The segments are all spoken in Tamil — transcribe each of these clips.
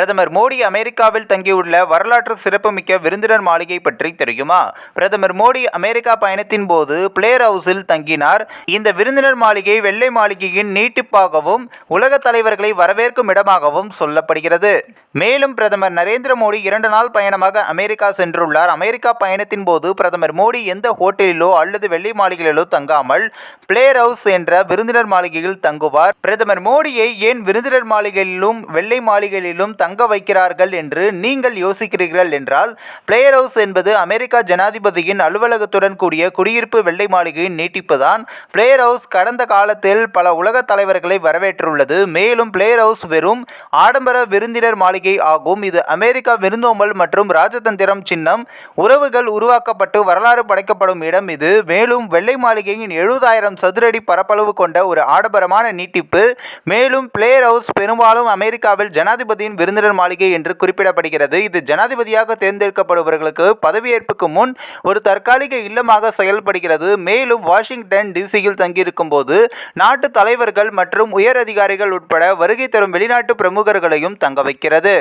பிரதமர் மோடி அமெரிக்காவில் தங்கியுள்ள வரலாற்று சிறப்புமிக்க விருந்தினர் மாளிகை பற்றி தெரியுமா? பிரதமர் மோடி அமெரிக்கா பயணத்தின் போது பிளேயர் ஹவுஸில் தங்கினார். இந்த விருந்தினர் மாளிகை வெள்ளை மாளிகையின் நீட்டிப்பாகவும் உலக தலைவர்களை வரவேற்கும் இடமாகவும் சொல்லப்படுகிறது. மேலும் பிரதமர் நரேந்திர மோடி இரண்டு நாள் பயணமாக அமெரிக்கா சென்றுள்ளார். அமெரிக்கா பயணத்தின் போது பிரதமர் மோடி எந்த ஹோட்டலிலோ அல்லது வெள்ளை மாளிகையிலோ தங்காமல் பிளேயர் ஹவுஸ் என்ற விருந்தினர் மாளிகையில் தங்குவார். பிரதமர் மோடியை ஏன் விருந்தினர் மாளிகையிலும் வெள்ளை மாளிகையிலும் தங்க வைக்கிறார்கள் என்று நீங்கள் யோசிக்கிறீர்கள் என்றால் பிளேயர் ஹவுஸ் என்பது அமெரிக்கா ஜனாதிபதியின் அலுவலகத்துடன் கூடிய குடியிருப்பு வெள்ளை மாளிகையின் நீட்டிப்புதான். பிளேயர் ஹவுஸ் கடந்த காலத்தில் பல உலக தலைவர்களை வரவேற்றுள்ளது. மேலும் பிளேயர் ஹவுஸ் வெறும் ஆடம்பர விருந்தினர் மாளிகை ஆகும். இது அமெரிக்கா விருந்தோம்பல் மற்றும் ராஜதந்திரம் சின்னம். உறவுகள் உருவாக்கப்பட்டு வரலாறு படைக்கப்படும் இடம் இது. மேலும் வெள்ளை மாளிகையின் எழுபதாயிரம் சதுரடி பரப்பளவு கொண்ட ஒரு ஆடம்பரமான நீட்டிப்பு. மேலும் பிளேயர் ஹவுஸ் பெரும்பாலும் அமெரிக்காவில் ஜனாதிபதியின் விருந்தினர் மாளிகை என்று குறிப்பிடப்படுகிறது. இது ஜனாதிபதியாக தேர்ந்தெடுக்கப்படுபவர்களுக்கு பதவியேற்புக்கு முன் ஒரு தற்காலிக இல்லமாக செயல்படுகிறது. மேலும் வாஷிங்டன் டிசியில் தங்கியிருக்கும் போது நாட்டு தலைவர்கள் மற்றும் உயர் அதிகாரிகள் உட்பட வருகை தரும் வெளிநாட்டு பிரமுகர்களையும் தங்க வைக்கிறது.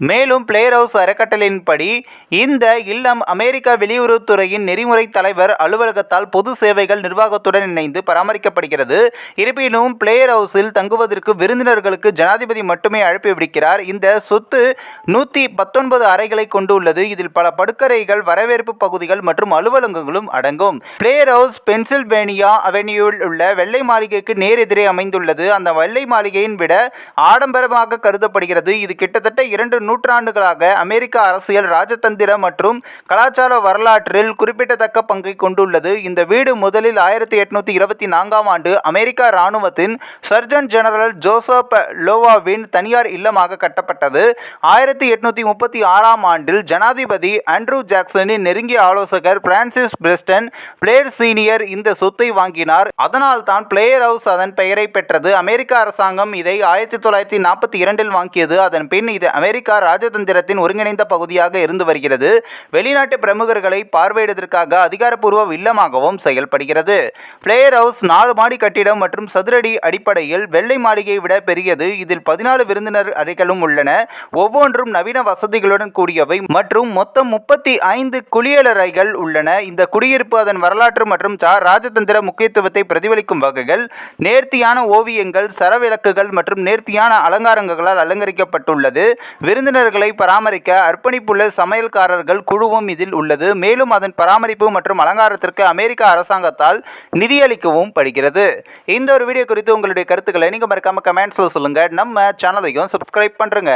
மேலும் பிளேயர் ஹவுஸ் அறக்கட்டளையின்படி இந்த இல்லம் அமெரிக்க வெளியுறவுத்துறையின் நெறிமுறை தலைவர் அலுவலகத்தால் பொது சேவைகள் நிர்வாகத்துடன் இணைந்து பராமரிக்கப்படுகிறது. இருப்பினும் பிளேயர் ஹவுஸில் தங்குவதற்கு விருந்தினர்களுக்கு ஜனாதிபதி மட்டுமே அழைப்பு விடுக்கிறார். இந்த சொத்து நூற்றி பத்தொன்பது அறைகளை கொண்டுள்ளது. இதில் பல படுக்கறைகள் வரவேற்பு பகுதிகள் மற்றும் அலுவலகங்களும் அடங்கும். பிளேயர் ஹவுஸ் பென்சில்வேனியா அவென்யூவில் உள்ள வெள்ளை மாளிகைக்கு நேர் எதிரே அமைந்துள்ளது. அந்த வெள்ளை மாளிகையின் விட ஆடம்பரமாக கருதப்படுகிறது. இது கிட்டத்தட்ட இரண்டு நூற்றாண்டுகளாக அமெரிக்க அரசியல் ராஜதந்திர மற்றும் கலாச்சார வரலாற்றில் குறிப்பிடத்தக்க பங்கை கொண்டுள்ளது. இந்த வீடு முதலில் ஆயிரத்தி எட்நூத்தி இருபத்தி நான்காம் ஆண்டு அமெரிக்க இராணுவத்தின் சர்ஜன் ஜெனரல் ஜோசப் லோவாவின் தனியார் இல்லமாக கட்டப்பட்டது. ஆயிரத்தி எட்நூத்தி முப்பத்தி ஆறாம் ஆண்டில் ஜனாதிபதி ஆண்ட்ரூ ஜாக்சனின் நெருங்கிய ஆலோசகர் பிரான்சிஸ் பிரெஸ்டன் பிளேயர் சீனியர் இந்த சொத்தை வாங்கினார். அதனால் தான் பிளேயர் ஹவுஸ் அதன் பெயரை பெற்றது. அமெரிக்க அரசாங்கம் இதை ஆயிரத்தி தொள்ளாயிரத்தி நாற்பத்தி இரண்டில் வாங்கியது. அதன் பின் இது அமெரிக்கா ராஜதந்திரத்தின் ஒருங்கிணைந்த பகுதியாக இருந்து வருகிறது. வெளிநாட்டு பிரமுகர்களை பார்வையிடுவதற்காக அதிகாரப்பூர்வ இல்லமாகவும் செயல்படுகிறது. பிளேயர் ஹவுஸ் நாலு மாடி கட்டிடம் மற்றும் சதுரடி அடிப்படையில் வெள்ளை மாளிகையை விட பெரியது. இதில் பதினாலு விருந்தினர் அறைகளும் உள்ளன. ஒவ்வொன்றும் நவீன வசதிகளுடன் கூடியவை மற்றும் மொத்தம் முப்பத்தி ஐந்து குளியலறைகள் உள்ளன. இந்த குடியிருப்பு அதன் வரலாற்று மற்றும் சா ராஜதந்திர முக்கியத்துவத்தை பிரதிபலிக்கும் வகைகள் நேர்த்தியான ஓவியங்கள் சரவிளக்குகள் மற்றும் நேர்த்தியான அலங்காரங்களால் அலங்கரிக்கப்பட்டுள்ளது. விருந்தினர்களை பராமரிக்க அர்ப்பணிப்புள்ள சமையல்காரர்கள் குழுவும் இதில் உள்ளது. மேலும் அதன் பராமரிப்பு மற்றும் அலங்காரத்திற்கு அமெரிக்க அரசாங்கத்தால் நிதியளிக்கவும் படுகிறது. இந்த ஒரு வீடியோ குறித்து உங்களுடைய கருத்துக்களை நீங்கள் மறக்காமல் கமெண்ட்ஸில் சொல்லுங்கள் நம்ம சேனலையும் சப்ஸ்கிரைப் பண்ணுறங்க